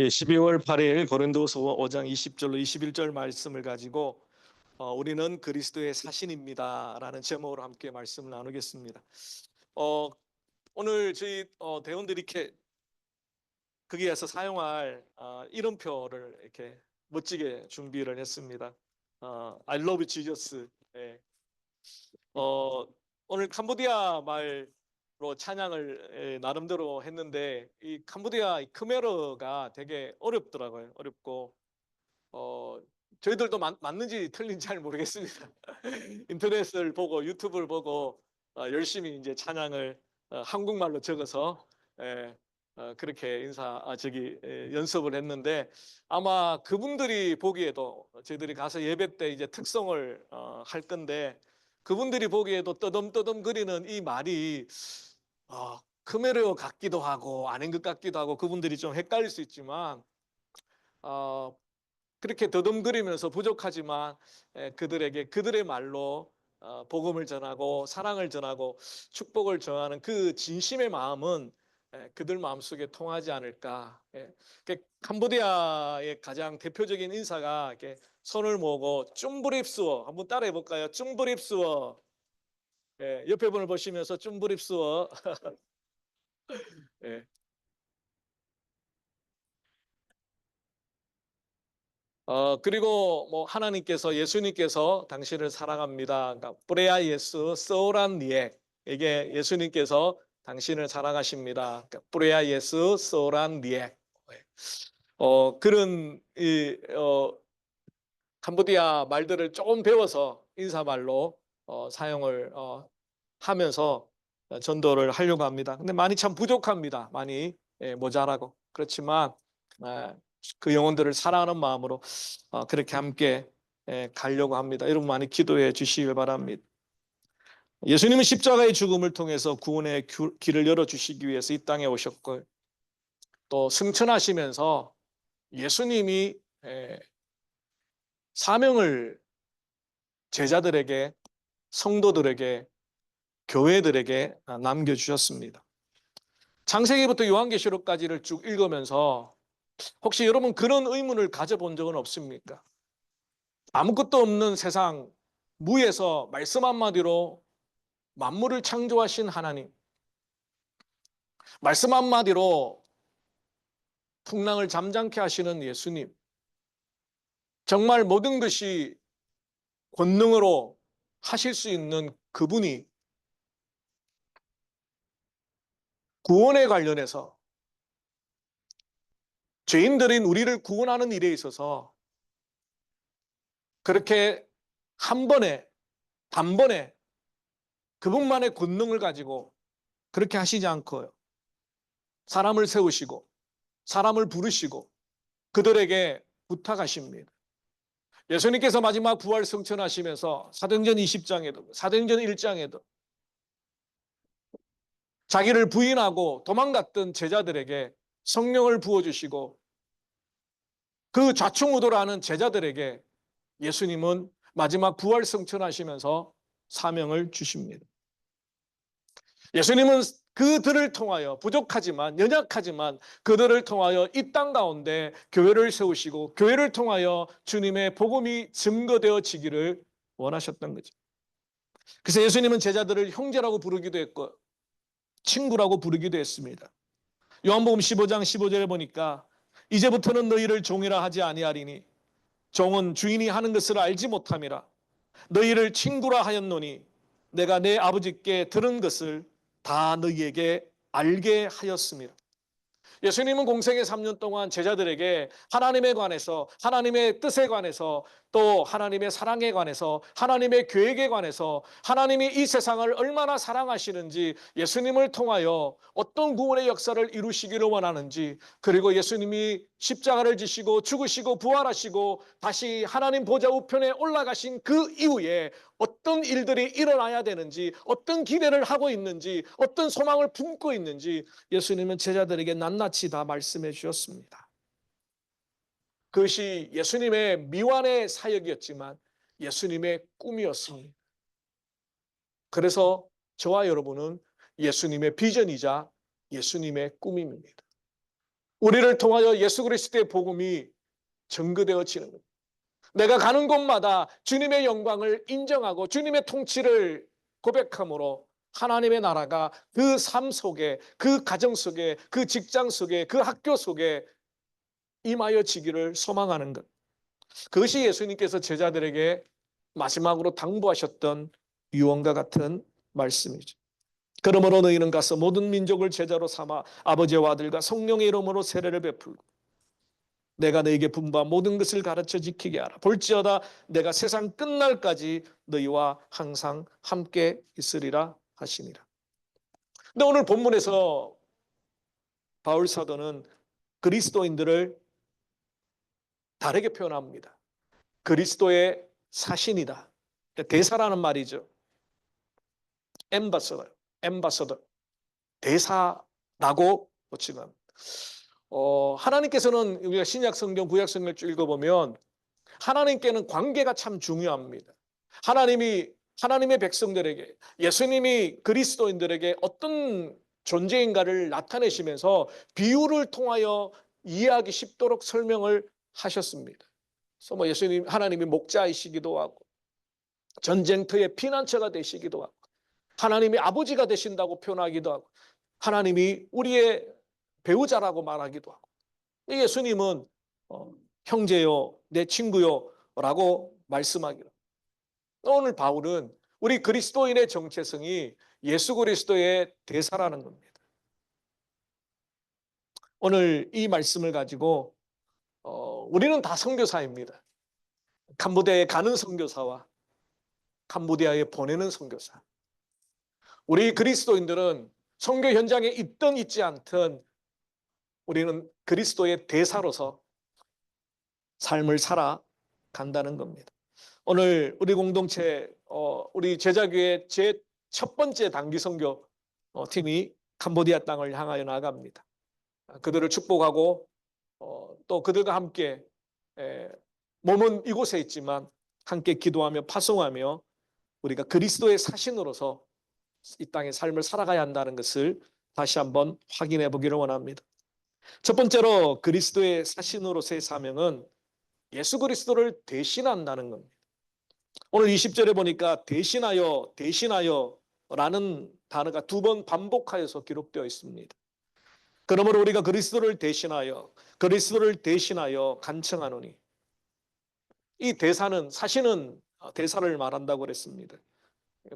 예, 12월 8일 고린도서 5장 20절로 21절 말씀을 가지고 어, 우리는 그리스도의 사신입니다라는 제목으로 함께 말씀을 나누겠습니다. 어, 오늘 저희 어, 대원들이 이렇게 거기에서 사용할 어, 이름표를 이렇게 멋지게 준비를 했습니다. 어, I love Jesus. 예. 어, 오늘 캄보디아 말 로 찬양을 예, 나름대로 했는데 이 캄보디아 이 크메르가 되게 어렵더라고요. 어렵고 어, 저희들도 맞, 맞는지 틀린지 잘 모르겠습니다. 인터넷을 보고 유튜브를 보고 어, 열심히 이제 찬양을 어, 한국말로 적어서 예, 어, 그렇게 인사 아, 저기 예, 연습을 했는데 아마 그분들이 보기에도 저희들이 가서 예배 때 이제 특성을 어, 할 건데 그분들이 보기에도 떠듬떠듬 거리는 이 말이 어, 크메르어 같기도 하고 아닌 것 같기도 하고 그분들이 좀 헷갈릴 수 있지만 어, 그렇게 더듬거리면서 부족하지만 에, 그들에게 그들의 말로 어, 복음을 전하고 사랑을 전하고 축복을 전하는 그 진심의 마음은 에, 그들 마음속에 통하지 않을까. 예. 그 캄보디아의 가장 대표적인 인사가 이렇게 손을 모으고 쭝브립스워 한번 따라해 볼까요? 쭝브립스워. 예, 옆에 분을 보시면서 쭝브립스워. 예. 어, 그리고 뭐 하나님께서 예수님께서 당신을 사랑합니다. 그러니까 뿌레아 예수 소란 니에 이게 예수님께서 당신을 사랑하십니다. 그러니까 뿌레아 예수 소란 니에 어, 그런 이 어, 캄보디아 말들을 조금 배워서 인사말로 어, 사용을 어, 하면서 전도를 하려고 합니다. 근데 많이 참 부족합니다. 많이 예, 모자라고 그렇지만 예, 그 영혼들을 사랑하는 마음으로 어, 그렇게 함께 예, 가려고 합니다. 여러분 많이 기도해 주시길 바랍니다. 예수님은 십자가의 죽음을 통해서 구원의 규- 길을 열어 주시기 위해서 이 땅에 오셨고 또 승천하시면서 예수님이 예, 사명을 제자들에게 성도들에게 교회들에게 아, 남겨주셨습니다. 창세기부터 요한계시록까지를 쭉 읽으면서 혹시 여러분 그런 의문을 가져본 적은 없습니까? 아무것도 없는 세상 무에서 말씀 한마디로 만물을 창조하신 하나님 말씀 한마디로 풍랑을 잠잠케 하시는 예수님 정말 모든 것이 권능으로 하실 수 있는 그분이 구원에 관련해서 죄인들인 우리를 구원하는 일에 있어서 그렇게 한 번에 단번에 그분만의 권능을 가지고 그렇게 하시지 않고요. 사람을 세우시고 사람을 부르시고 그들에게 부탁하십니다. 예수님께서 마지막 부활 성천하시면서 사도행전 20장에도 사도행전 1장에도 자기를 부인하고 도망갔던 제자들에게 성령을 부어주시고 그 좌충우돌하는 제자들에게 예수님은 마지막 부활 성천하시면서 사명을 주십니다. 예수님은 그들을 통하여 부족하지만 연약하지만 그들을 통하여 이 땅 가운데 교회를 세우시고 교회를 통하여 주님의 복음이 증거되어지기를 원하셨던 거죠. 그래서 예수님은 제자들을 형제라고 부르기도 했고 친구라고 부르기도 했습니다. 요한복음 15장 15절에 보니까 이제부터는 너희를 종이라 하지 아니하리니 종은 주인이 하는 것을 알지 못함이라 너희를 친구라 하였노니 내가 내 아버지께 들은 것을 다 너희에게 알게 하였습니다. 예수님은 공생의 3년 동안 제자들에게 하나님에 관해서 하나님의 뜻에 관해서 또 하나님의 사랑에 관해서 하나님의 계획에 관해서 하나님이 이 세상을 얼마나 사랑하시는지 예수님을 통하여 어떤 구원의 역사를 이루시기를 원하는지 그리고 예수님이 십자가를 지시고 죽으시고 부활하시고 다시 하나님 보좌 우편에 올라가신 그 이후에 어떤 일들이 일어나야 되는지 어떤 기대를 하고 있는지 어떤 소망을 품고 있는지 예수님은 제자들에게 낱낱이 다 말씀해 주셨습니다. 그것이 예수님의 미완의 사역이었지만 예수님의 꿈이었습니다. 그래서 저와 여러분은 예수님의 비전이자 예수님의 꿈입니다. 우리를 통하여 예수 그리스도의 복음이 증거되어지는 겁니다. 내가 가는 곳마다 주님의 영광을 인정하고 주님의 통치를 고백함으로 하나님의 나라가 그 삶 속에 그 가정 속에 그 직장 속에 그 학교 속에 임하여 지기를 소망하는 것. 그것이 예수님께서 제자들에게 마지막으로 당부하셨던 유언과 같은 말씀이죠. 그러므로 너희는 가서 모든 민족을 제자로 삼아 아버지와 아들과 성령의 이름으로 세례를 베풀고 내가 너에게 분부한 모든 것을 가르쳐 지키게 하라. 볼지어다 내가 세상 끝날까지 너희와 항상 함께 있으리라 하시니라. 근데 오늘 본문에서 바울 사도는 그리스도인들을 다르게 표현합니다. 그리스도의 사신이다. 대사라는 말이죠. 엠바서더, 엠바서더, 대사라고 지금 어, 하나님께서는 우리가 신약 성경, 구약 성경을 쭉 읽어보면 하나님께는 관계가 참 중요합니다. 하나님이 하나님의 백성들에게 예수님이 그리스도인들에게 어떤 존재인가를 나타내시면서 비유를 통하여 이해하기 쉽도록 설명을 하셨습니다. 그래서 뭐 예수님 하나님이 목자이시기도 하고 전쟁터의 피난처가 되시기도 하고 하나님이 아버지가 되신다고 표현하기도 하고 하나님이 우리의 배우자라고 말하기도 하고 예수님은 어, 형제요 내 친구요라고 말씀하기로 오늘 바울은 우리 그리스도인의 정체성이 예수 그리스도의 대사라는 겁니다. 오늘 이 말씀을 가지고 어, 우리는 다 선교사입니다. 캄보디아에 가는 선교사와 캄보디아에 보내는 선교사. 우리 그리스도인들은 선교 현장에 있든 있지 않든 우리는 그리스도의 대사로서 삶을 살아 간다는 겁니다. 오늘 우리 공동체 어, 우리 제자교회 제 첫 번째 단기 선교 어, 팀이 캄보디아 땅을 향하여 나갑니다. 그들을 축복하고 어, 또 그들과 함께 에, 몸은 이곳에 있지만 함께 기도하며 파송하며 우리가 그리스도의 사신으로서 이 땅의 삶을 살아가야 한다는 것을 다시 한번 확인해 보기를 원합니다. 첫 번째로 그리스도의 사신으로서의 사명은 예수 그리스도를 대신한다는 겁니다. 오늘 20절에 보니까 대신하여 대신하여 라는 단어가 두 번 반복하여서 기록되어 있습니다. 그러므로 우리가 그리스도를 대신하여 그리스도를 대신하여 간청하노니 이 대사는 사실은 대사를 말한다고 그랬습니다.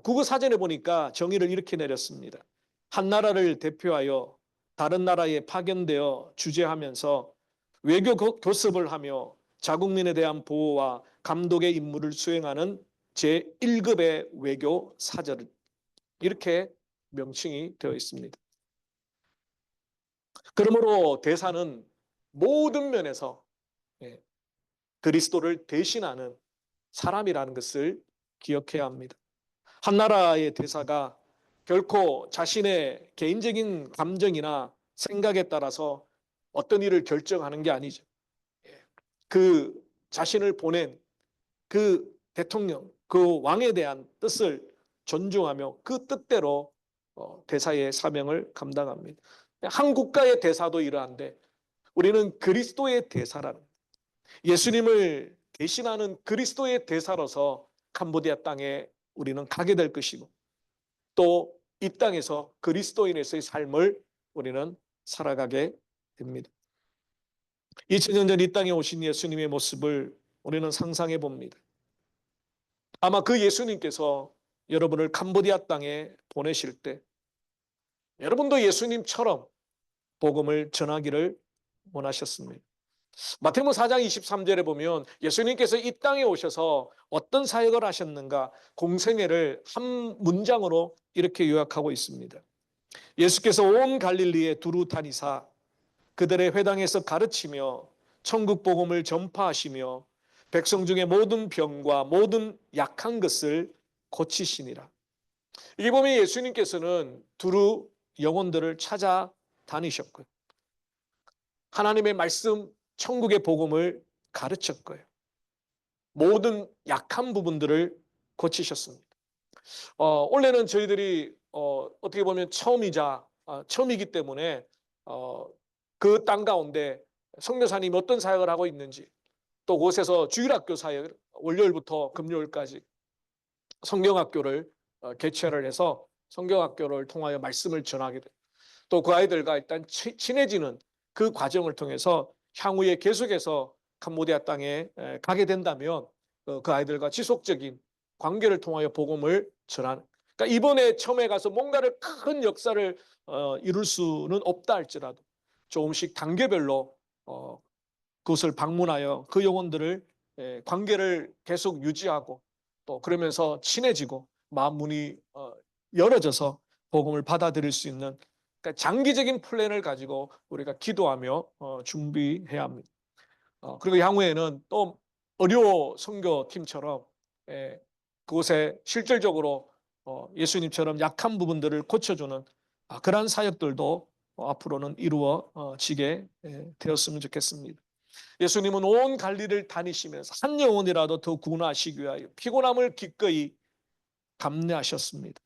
국어 사전에 보니까 정의를 이렇게 내렸습니다. 한 나라를 대표하여 다른 나라에 파견되어 주재하면서 외교 교습을 하며 자국민에 대한 보호와 감독의 임무를 수행하는 제1급의 외교 사절 이렇게 명칭이 되어 있습니다. 그러므로 대사는 모든 면에서 예, 그리스도를 대신하는 사람이라는 것을 기억해야 합니다. 한 나라의 대사가 결코 자신의 개인적인 감정이나 생각에 따라서 어떤 일을 결정하는 게 아니죠. 예, 그 자신을 보낸 그 대통령, 그 왕에 대한 뜻을 존중하며 그 뜻대로 어, 대사의 사명을 감당합니다. 한 국가의 대사도 이러한데 우리는 그리스도의 대사라는 예수님을 대신하는 그리스도의 대사로서 캄보디아 땅에 우리는 가게 될 것이고 또 이 땅에서 그리스도인에서의 삶을 우리는 살아가게 됩니다. 2000년 전 이 땅에 오신 예수님의 모습을 우리는 상상해 봅니다. 아마 그 예수님께서 여러분을 캄보디아 땅에 보내실 때 여러분도 예수님처럼 복음을 전하기를 원하셨습니다. 마태복음 4장 23절에 보면 예수님께서 이 땅에 오셔서 어떤 사역을 하셨는가 공생애를 한 문장으로 이렇게 요약하고 있습니다. 예수께서 온 갈릴리에 두루 다니사 그들의 회당에서 가르치며 천국 복음을 전파하시며 백성 중에 모든 병과 모든 약한 것을 고치시니라. 이게 보면 예수님께서는 두루 영혼들을 찾아 다니셨고요. 하나님의 말씀 천국의 복음을 가르쳤고요. 모든 약한 부분들을 고치셨습니다. 어, 원래는 저희들이 어, 어떻게 보면 처음이자 어, 처음이기 때문에 어, 그 땅 가운데 성교사님이 어떤 사역을 하고 있는지 또 그곳에서 주일학교 사역 월요일부터 금요일까지 성경학교를 어, 개최를 해서 성경학교를 통하여 말씀을 전하게 돼. 또 그 아이들과 일단 치- 친해지는 그 과정을 통해서 향후에 계속해서 캄보디아 땅에 에, 가게 된다면 어, 그 아이들과 지속적인 관계를 통하여 복음을 전하는. 그러니까 이번에 처음에 가서 뭔가를 큰 역사를 어, 이룰 수는 없다 할지라도 조금씩 단계별로 어, 그곳을 방문하여 그 영혼들을 에, 관계를 계속 유지하고 또 그러면서 친해지고 마음 문이 어, 열어져서 복음을 받아들일 수 있는 그러니까 장기적인 플랜을 가지고 우리가 기도하며 어, 준비해야 합니다. 어, 그리고 향후에는 또 의료 선교팀처럼 예, 그곳에 실질적으로 어, 예수님처럼 약한 부분들을 고쳐주는 아, 그러한 사역들도 어, 앞으로는 이루어지게 예, 되었으면 좋겠습니다. 예수님은 온 갈리를 다니시면서 한 영혼이라도 더 구원하시기 위하여 피곤함을 기꺼이 감내하셨습니다.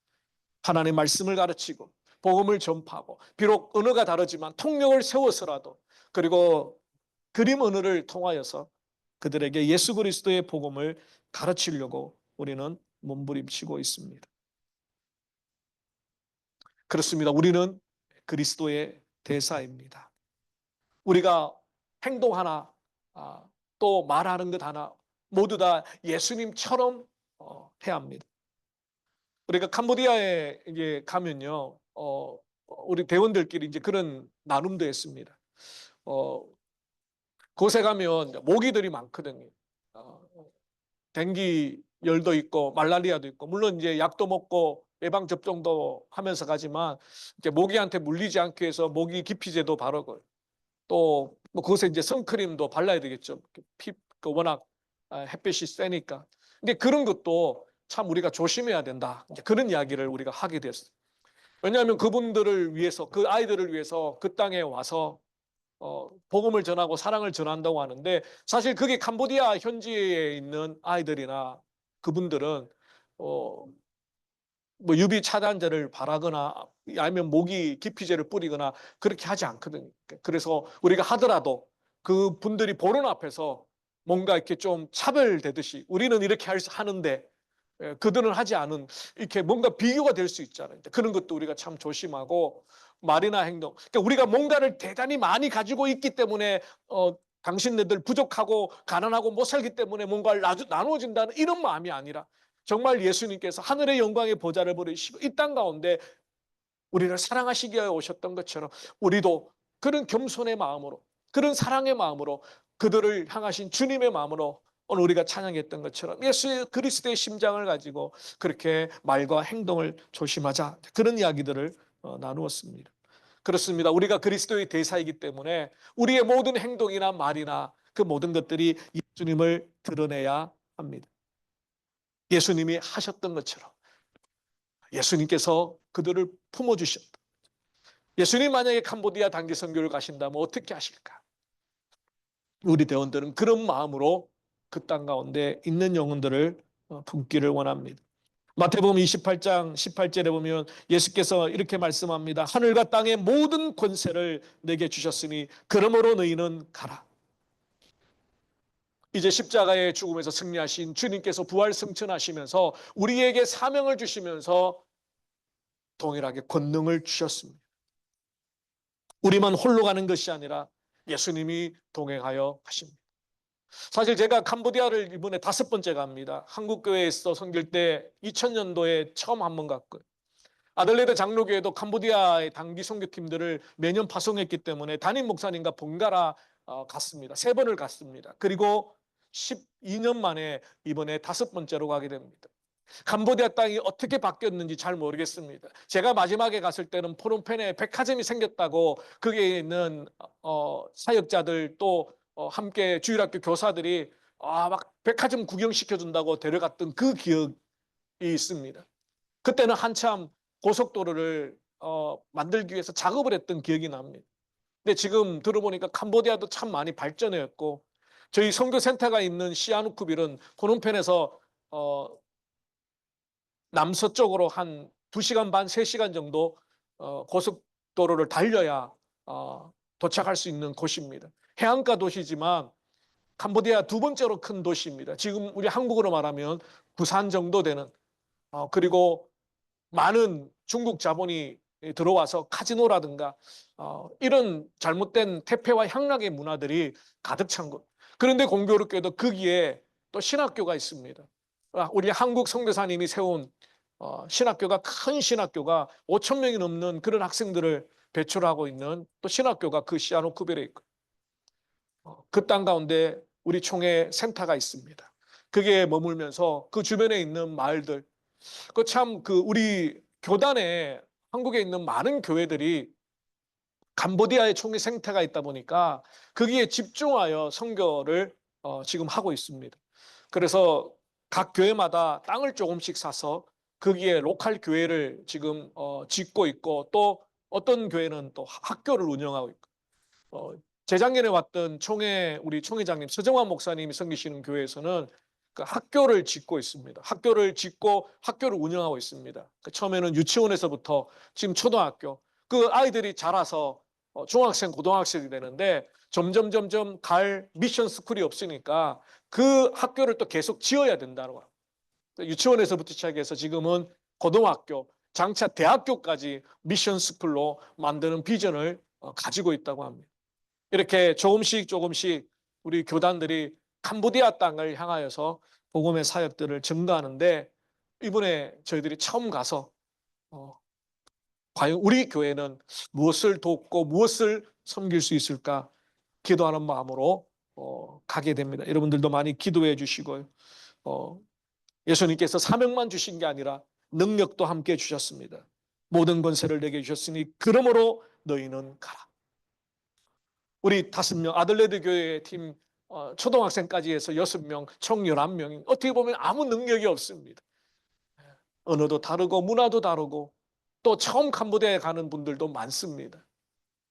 하나님의 말씀을 가르치고 복음을 전파하고 비록 언어가 다르지만 통역을 세워서라도 그리고 그림 언어를 통하여서 그들에게 예수 그리스도의 복음을 가르치려고 우리는 몸부림치고 있습니다. 그렇습니다. 우리는 그리스도의 대사입니다. 우리가 행동 하나 아, 또 말하는 것 하나 모두 다 예수님처럼 어, 해야 합니다. 우리가 캄보디아에 가면요, 어, 우리 대원들끼리 이제 그런 나눔도 했습니다. 어, 곳에 가면 모기들이 많거든요. 어, 댕기 열도 있고 말라리아도 있고 물론 이제 약도 먹고 예방 접종도 하면서 가지만 이제 모기한테 물리지 않기 위해서 모기 기피제도 바르고 또 뭐 그것에 이제 선크림도 발라야 되겠죠. 피, 그 워낙 아, 햇빛이 세니까. 근데 그런 것도 참 우리가 조심해야 된다. 그런 이야기를 우리가 하게 됐어요. 왜냐하면 그분들을 위해서 그 아이들을 위해서 그 땅에 와서 어, 복음을 전하고 사랑을 전한다고 하는데 사실 그게 캄보디아 현지에 있는 아이들이나 그분들은 어, 뭐 유비 차단제를 바라거나 아니면 모기 기피제를 뿌리거나 그렇게 하지 않거든요. 그래서 우리가 하더라도 그 분들이 보는 앞에서 뭔가 이렇게 좀 차별되듯이 우리는 이렇게 할 수- 하는데 예, 그들은 하지 않은 이렇게 뭔가 비교가 될 수 있잖아요. 그런 것도 우리가 참 조심하고 말이나 행동. 그러니까 우리가 뭔가를 대단히 많이 가지고 있기 때문에 어, 당신네들 부족하고 가난하고 못 살기 때문에 뭔가를 나누, 나누어진다는 이런 마음이 아니라 정말 예수님께서 하늘의 영광의 보좌를 버리시고 이 땅 가운데 우리를 사랑하시기 위해 오셨던 것처럼 우리도 그런 겸손의 마음으로 그런 사랑의 마음으로 그들을 향하신 주님의 마음으로 오늘 우리가 찬양했던 것처럼 예수 그리스도의 심장을 가지고 그렇게 말과 행동을 조심하자 그런 이야기들을 어, 나누었습니다. 그렇습니다. 우리가 그리스도의 대사이기 때문에 우리의 모든 행동이나 말이나 그 모든 것들이 예수님을 드러내야 합니다. 예수님이 하셨던 것처럼 예수님께서 그들을 품어주셨다. 예수님 만약에 캄보디아 단기 선교를 가신다면 어떻게 하실까? 우리 대원들은 그런 마음으로 그 땅 가운데 있는 영혼들을 어, 품기를 원합니다. 마태복음 28장 18절에 보면 예수께서 이렇게 말씀합니다. 하늘과 땅의 모든 권세를 내게 주셨으니 그러므로 너희는 가라. 이제 십자가의 죽음에서 승리하신 주님께서 부활 승천하시면서 우리에게 사명을 주시면서 동일하게 권능을 주셨습니다. 우리만 홀로 가는 것이 아니라 예수님이 동행하여 가십니다. 사실 제가 캄보디아를 이번에 다섯 번째 갑니다. 한국교회에서 섬길 때 2000년도에 처음 한 번 갔고요. 아들레드 장로교회도 캄보디아의 단기 선교팀들을 매년 파송했기 때문에 담임 목사님과 번갈아 어, 갔습니다. 세 번을 갔습니다. 그리고 12년 만에 이번에 다섯 번째로 가게 됩니다. 캄보디아 땅이 어떻게 바뀌었는지 잘 모르겠습니다. 제가 마지막에 갔을 때는 포놈펜에 백화점이 생겼다고 거기에 있는 어, 사역자들 또 어, 함께 주일학교 교사들이 아, 막 백화점 구경시켜 준다고 데려갔던 그 기억이 있습니다. 그때는 한참 고속도로를 어, 만들기 위해서 작업을 했던 기억이 납니다. 근데 지금 들어보니까 캄보디아도 참 많이 발전했고 저희 선교센터가 있는 시아누쿠빌은 포놈펜에서 어, 남서쪽으로 한 2시간 반, 3시간 정도 어, 고속도로를 달려야 어, 도착할 수 있는 곳입니다. 해안가 도시지만 캄보디아 두 번째로 큰 도시입니다. 지금 우리 한국으로 말하면 부산 정도 되는 어, 그리고 많은 중국 자본이 들어와서 카지노라든가 어, 이런 잘못된 태폐와 향락의 문화들이 가득 찬 곳. 그런데 공교롭게도 거기에 또 신학교가 있습니다. 아, 우리 한국 성대사님이 세운 어, 신학교가 큰 신학교가 5천 명이 넘는 그런 학생들을 배출하고 있는 또 신학교가 그 시아노 쿠벨에 있고 어, 그 땅 가운데 우리 총회 센터가 있습니다. 그게 머물면서 그 주변에 있는 마을들 그 참 그 우리 교단에 한국에 있는 많은 교회들이 캄보디아에 총회 생태가 있다 보니까 거기에 집중하여 선교를 어, 지금 하고 있습니다. 그래서 각 교회마다 땅을 조금씩 사서 거기에 로컬 교회를 지금 어, 짓고 있고 또 어떤 교회는 또 학교를 운영하고 있고 어, 재작년에 왔던 총회 우리 총회장님 서정환 목사님이 섬기시는 교회에서는 그 학교를 짓고 있습니다. 학교를 짓고 학교를 운영하고 있습니다. 그 처음에는 유치원에서부터 지금 초등학교 그 아이들이 자라서 어, 중학생, 고등학생이 되는데 점점 점점 갈 미션 스쿨이 없으니까 그 학교를 또 계속 지어야 된다고 합니다. 유치원에서부터 시작해서 지금은 고등학교, 장차 대학교까지 미션 스쿨로 만드는 비전을 어, 가지고 있다고 합니다. 이렇게 조금씩 조금씩 우리 교단들이 캄보디아 땅을 향하여서 복음의 사역들을 증가하는데 이번에 저희들이 처음 가서 어, 과연 우리 교회는 무엇을 돕고 무엇을 섬길 수 있을까 기도하는 마음으로 어, 가게 됩니다. 여러분들도 많이 기도해 주시고요. 어, 예수님께서 사명만 주신 게 아니라 능력도 함께 주셨습니다. 모든 권세를 내게 주셨으니 그러므로 너희는 가라. 우리 다섯 명 아들레드 교회 팀 어, 초등학생까지 해서 여섯 명, 총 열한 명이 어떻게 보면 아무 능력이 없습니다. 언어도 다르고 문화도 다르고 또 처음 캄보디아에 가는 분들도 많습니다.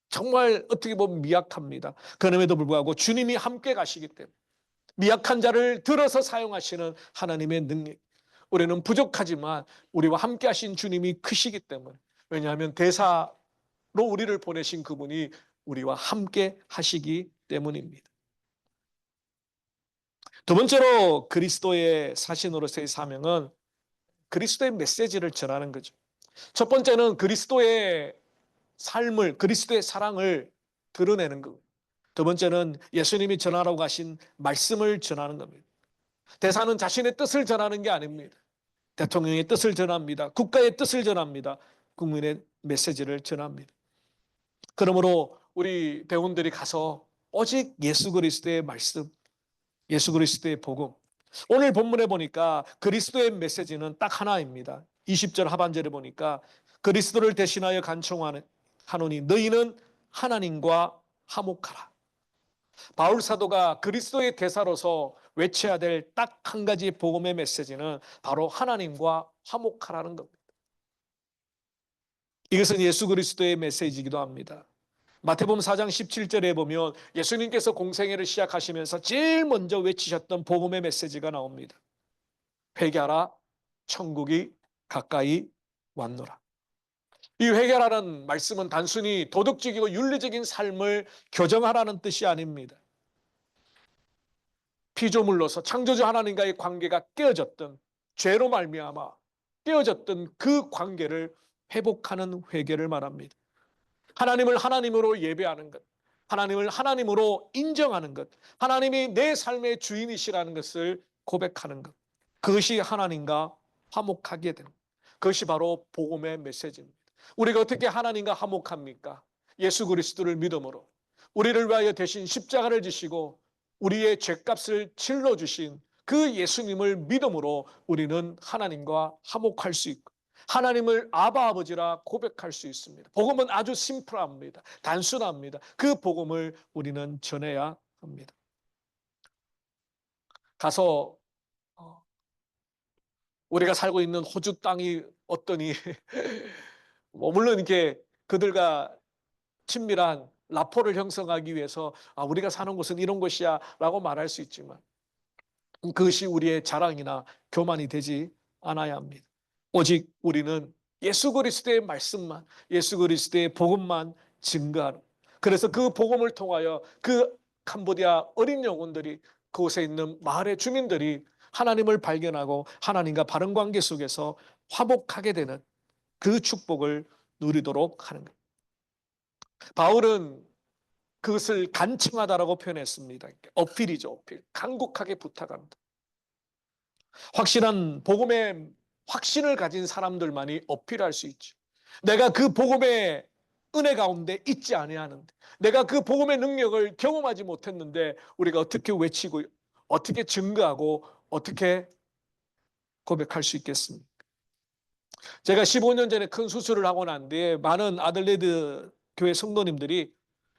정말 어떻게 보면 미약합니다. 그럼에도 불구하고 주님이 함께 가시기 때문에 미약한 자를 들어서 사용하시는 하나님의 능력. 우리는 부족하지만 우리와 함께 하신 주님이 크시기 때문에 왜냐하면 대사로 우리를 보내신 그분이 우리와 함께 하시기 때문입니다. 두 번째로 그리스도의 사신으로서의 사명은 그리스도의 메시지를 전하는 거죠. 첫 번째는 그리스도의 삶을, 그리스도의 사랑을 드러내는 것. 두 번째는 예수님이 전하라고 하신 말씀을 전하는 겁니다. 대사는 자신의 뜻을 전하는 게 아닙니다. 대통령의 뜻을 전합니다. 국가의 뜻을 전합니다. 국민의 메시지를 전합니다. 그러므로 우리 배우들이 가서 오직 예수 그리스도의 말씀, 예수 그리스도의 복음. 오늘 본문에 보니까 그리스도의 메시지는 딱 하나입니다. 20절 하반절에 보니까 그리스도를 대신하여 간청하는 하노니 너희는 하나님과 화목하라. 바울 사도가 그리스도의 대사로서 외쳐야 될 딱 한 가지 복음의 메시지는 바로 하나님과 화목하라는 겁니다. 이것은 예수 그리스도의 메시지이기도 합니다. 마태복음 4장 17절에 보면 예수님께서 공생애를 시작하시면서 제일 먼저 외치셨던 복음의 메시지가 나옵니다. 회개하라 천국이 가까이 왔노라. 이 회개라는 말씀은 단순히 도덕적이고 윤리적인 삶을 교정하라는 뜻이 아닙니다. 피조물로서 창조주 하나님과의 관계가 깨어졌던 죄로 말미암아 깨어졌던 그 관계를 회복하는 회개를 말합니다. 하나님을 하나님으로 예배하는 것, 하나님을 하나님으로 인정하는 것, 하나님이 내 삶의 주인이시라는 것을 고백하는 것. 그것이 하나님과 화목하게 되는 것. 그것이 바로 복음의 메시지입니다. 우리가 어떻게 하나님과 화목합니까? 예수 그리스도를 믿음으로 우리를 위하여 대신 십자가를 지시고 우리의 죄값을 칠러 주신 그 예수님을 믿음으로 우리는 하나님과 화목할 수 있고 하나님을 아바 아버지라 고백할 수 있습니다. 복음은 아주 심플합니다. 단순합니다. 그 복음을 우리는 전해야 합니다. 가서 어, 우리가 살고 있는 호주 땅이 어떠니 뭐 물론 이렇게 그들과 친밀한 라포를 형성하기 위해서 아, 우리가 사는 곳은 이런 곳이야 라고 말할 수 있지만 그것이 우리의 자랑이나 교만이 되지 않아야 합니다. 오직 우리는 예수 그리스도의 말씀만, 예수 그리스도의 복음만 증거하는 그래서 그 복음을 통하여 그 캄보디아 어린 영혼들이 그곳에 있는 마을의 주민들이 하나님을 발견하고 하나님과 바른 관계 속에서 화목하게 되는 그 축복을 누리도록 하는 것. 바울은 그것을 간청하다라고 표현했습니다. 어필이죠, 어필. 간곡하게 부탁합니다. 확실한 복음의 확신을 가진 사람들만이 어필할 수 있죠. 내가 그 복음의 은혜 가운데 있지 아니하는데 내가 그 복음의 능력을 경험하지 못했는데 우리가 어떻게 외치고 어떻게 증거하고 어떻게 고백할 수 있겠습니까? 제가 15년 전에 큰 수술을 하고 난 뒤에 많은 아들레드 교회 성도님들이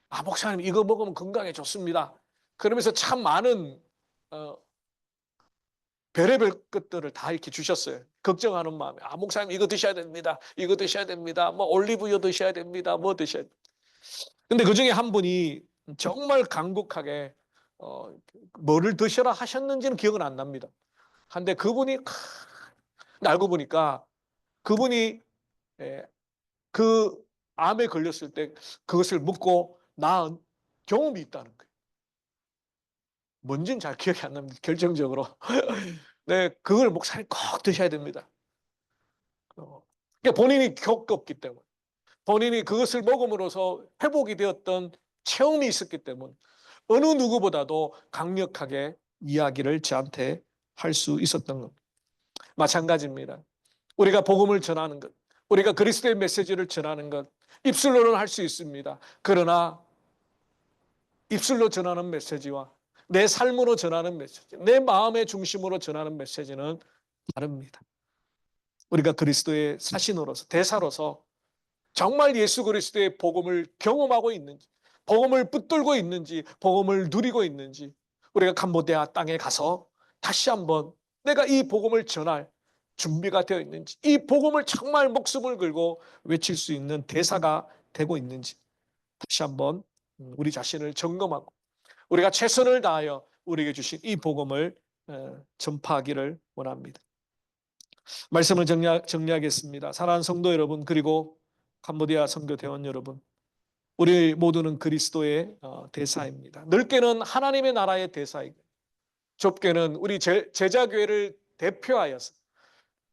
아 목사님 이거 먹으면 건강에 좋습니다. 그러면서 참 많은 어, 별의별 것들을 다 이렇게 주셨어요. 걱정하는 마음에 아 목사님 이거 드셔야 됩니다. 이거 드셔야 됩니다. 뭐 올리브유 드셔야 됩니다. 뭐 드셔야 됩니다. 근데 그 중에 한 분이 정말 간곡하게 어, 뭐를 드셔라 하셨는지는 기억은 안 납니다. 한데 그분이 크, 알고 보니까 그분이 예, 그 암에 걸렸을 때 그것을 먹고 나은 경험이 있다는 거예요. 뭔지는 잘 기억이 안 납니다. 결정적으로. 네, 그걸 목사님 꼭 드셔야 됩니다. 어, 그러니까 본인이 겪었기 때문에. 본인이 그것을 먹음으로써 회복이 되었던 체험이 있었기 때문에 어느 누구보다도 강력하게 이야기를 저한테 할 수 있었던 겁니다. 마찬가지입니다. 우리가 복음을 전하는 것, 우리가 그리스도의 메시지를 전하는 것, 입술로는 할 수 있습니다. 그러나 입술로 전하는 메시지와 내 삶으로 전하는 메시지, 내 마음의 중심으로 전하는 메시지는 다릅니다. 우리가 그리스도의 사신으로서 대사로서 정말 예수 그리스도의 복음을 경험하고 있는지, 복음을 붙들고 있는지, 복음을 누리고 있는지, 우리가 캄보디아 땅에 가서 다시 한번 내가 이 복음을 전할 준비가 되어 있는지, 이 복음을 정말 목숨을 걸고 외칠 수 있는 대사가 되고 있는지 다시 한번 우리 자신을 점검하고 우리가 최선을 다하여 우리에게 주신 이 복음을 어, 전파하기를 원합니다. 말씀을 정리, 정리하 겠습니다. 사랑하는 성도 여러분 그리고 캄보디아 선교 대원 여러분 우리 모두는 그리스도의 어, 대사입니다. 넓게는 하나님의 나라의 대사이고 좁게는 우리 제, 제자교회를 대표하여서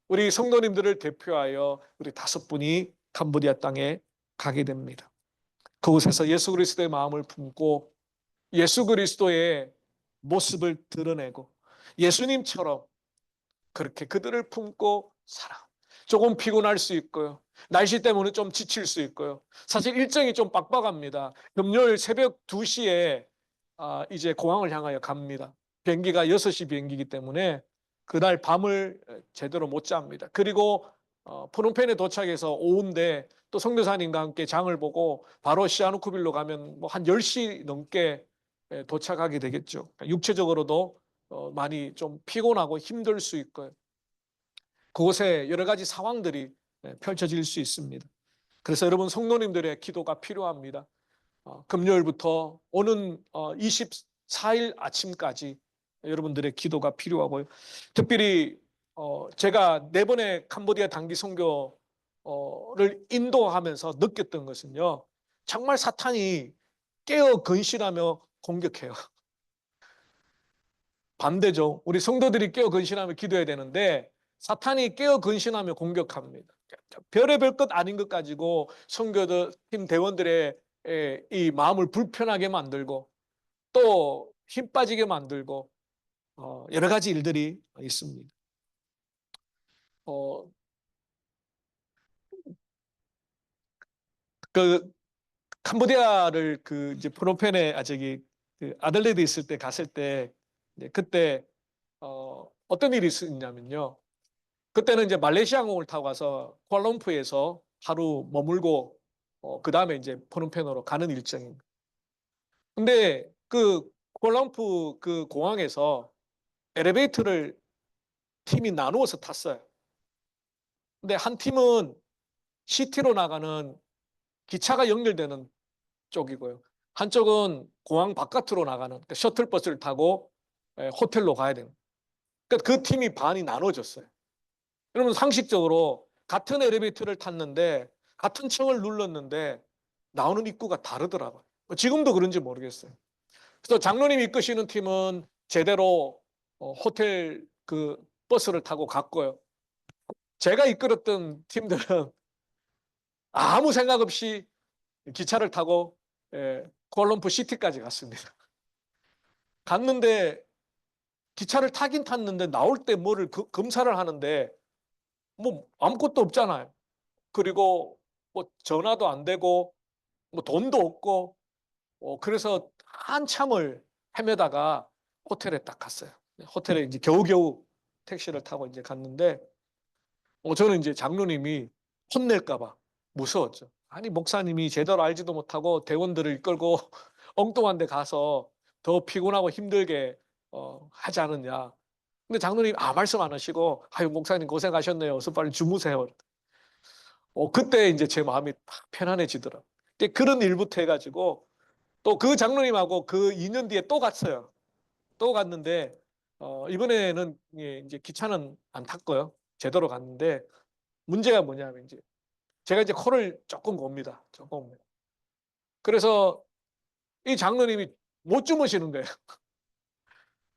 우리 성도님들을 대표하여 우리 다섯 분이 캄보디아 땅에 가게 됩니다. 그곳에서 예수 그리스도의 마음을 품고 예수 그리스도의 모습을 드러내고 예수님처럼 그렇게 그들을 품고 살아. 조금 피곤할 수 있고요. 날씨 때문에 좀 지칠 수 있고요. 사실 일정이 좀 빡빡합니다. 금요일 새벽 2시에 아, 이제 공항을 향하여 갑니다. 비행기가 6시 비행기이기 때문에 그날 밤을 제대로 못 잡니다. 그리고 어, 프놈펜에 도착해서 오후인데 또 성교사님과 함께 장을 보고 바로 시아누쿠빌로 가면 뭐 한 10시 넘게 예, 도착하게 되겠죠. 그러니까 육체적으로도 어, 많이 좀 피곤하고 힘들 수 있고요. 그곳에 여러 가지 상황들이 예, 펼쳐질 수 있습니다. 그래서 여러분 성도님들의 기도가 필요합니다. 어, 금요일부터 오는 어, 24일 아침까지 여러분들의 기도가 필요하고요. 특별히 어, 제가 네 번의 캄보디아 단기 선교를 인도하면서 느꼈던 것은요. 정말 사탄이 깨어 근신하며 공격해요. 반대죠. 우리 성도들이 깨어 근신하며 기도해야 되는데 사탄이 깨어 근신하며 공격합니다. 별의별 것 아닌 것 가지고 선교도 팀 대원들의 에, 이 마음을 불편하게 만들고 또 힘 빠지게 만들고 어, 여러 가지 일들이 있습니다. 어, 그 캄보디아를 그 이제 프노펜에 아 저기 그 아들레드 있을 때 갔을 때 그때 어, 어떤 일이 있었냐면요. 그때는 이제 말레이시아 항공을 타고 가서 쿠알룸푸에서 하루 머물고 어, 그 다음에 이제 포놈펜으로 가는 일정입니다. 근데 그 쿠알룸푸 그 공항에서 엘리베이터를 팀이 나누어서 탔어요. 근데 한 팀은 시티로 나가는 기차가 연결되는 쪽이고요. 한쪽은 공항 바깥으로 나가는 그러니까 셔틀버스를 타고 에, 호텔로 가야 되는. 그러니까 그 팀이 반이 나눠졌어요. 여러분 상식적으로 같은 엘리베이터를 탔는데 같은 층을 눌렀는데 나오는 입구가 다르더라고요. 뭐 지금도 그런지 모르겠어요. 그래서 장로님이 이끄시는 팀은 제대로 어, 호텔 그 버스를 타고 갔고요. 제가 이끌었던 팀들은 아무 생각 없이 기차를 타고 예, 쿠알럼푸 시티까지 갔습니다. 갔는데 기차를 타긴 탔는데 나올 때 뭐를 그- 검사를 하는데 뭐 아무것도 없잖아요. 그리고 뭐 전화도 안 되고 뭐 돈도 없고 어, 그래서 한참을 헤매다가 호텔에 딱 갔어요. 호텔에 이제 겨우겨우 택시를 타고 이제 갔는데 어, 저는 이제 장로님이 혼낼까봐 무서웠죠. 아니 목사님이 제대로 알지도 못하고 대원들을 이끌고 엉뚱한 데 가서 더 피곤하고 힘들게 어, 하지 않느냐. 근데 장로님 아 말씀 안 하시고 아유 목사님 고생하셨네요. 어서 빨리 주무세요. 어, 그때 이제 제 마음이. 근데 그런 일부터 해가지고 또 그 장로님하고 그 2년 뒤에 또 갔어요. 또 갔는데 어, 이번에는 예, 이제 기차는 안 탔고요. 제대로 갔는데 문제가 뭐냐면 이제 제가 이제 코를 조금 곱니다. 조금. 그래서 이 장로님이 못 주무시는 거예요.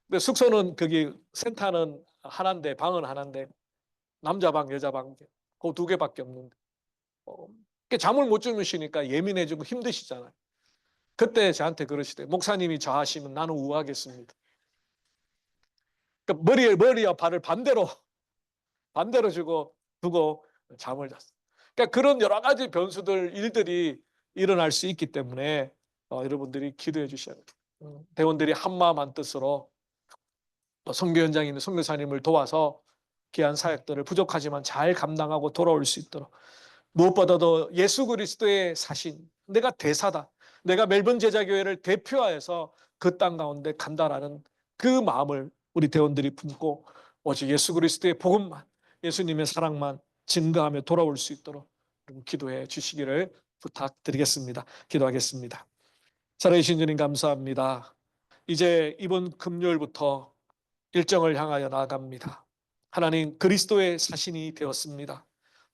근데 숙소는 거기 센터는 하나인데 방은 하나인데 남자 방 여자 방 그 두 개밖에 없는데 어, 잠을 못 주무시니까 예민해지고 힘드시잖아요. 그때 저한테 그러시대. 목사님이 저 하시면 나는 우하겠습니다. 그러니까 머리에 머리와 발을 반대로 반대로 주고 두고 잠을 잤어. 그러니까 그런 여러 가지 변수들 일들이 일어날 수 있기 때문에 어, 여러분들이 기도해 주셔야 돼요. 음, 대원들이 한 마음 한 뜻으로 또 선교 현장에 있는 선교사님을 도와서 귀한 사역들을 부족하지만 잘 감당하고 돌아올 수 있도록 무엇보다도 예수 그리스도의 사신 내가 대사다 내가 멜번 제자교회를 대표하여서 그 땅 가운데 간다라는 그 마음을 우리 대원들이 품고 오직 예수 그리스도의 복음만 예수님의 사랑만 증거하며 돌아올 수 있도록 기도해 주시기를 부탁드리겠습니다. 기도하겠습니다. 살아계신 주님 감사합니다. 이제 이번 금요일부터 일정을 향하여 나아갑니다. 하나님 그리스도의 사신이 되었습니다.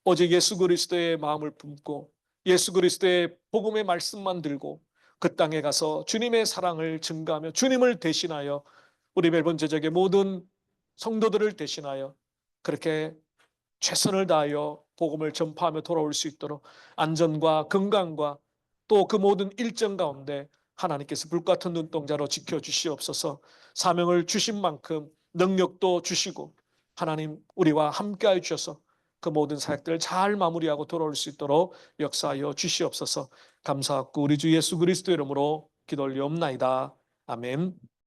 오직 예수 그리스도의 마음을 품고 예수 그리스도의 복음의 말씀만 들고 그 땅에 가서 주님의 사랑을 증가하며 주님을 대신하여 우리 멜번 제적의 모든 성도들을 대신하여 그렇게 최선을 다하여 복음을 전파하며 돌아올 수 있도록 안전과 건강과 또 그 모든 일정 가운데 하나님께서 불같은 눈동자로 지켜 주시옵소서 사명을 주신 만큼 능력도 주시고 하나님 우리와 함께하여 주셔서 그 모든 사역들을 잘 마무리하고 돌아올 수 있도록 역사하여 주시옵소서 감사하고 우리 주 예수 그리스도 이름으로 기도 올리옵나이다. 아멘.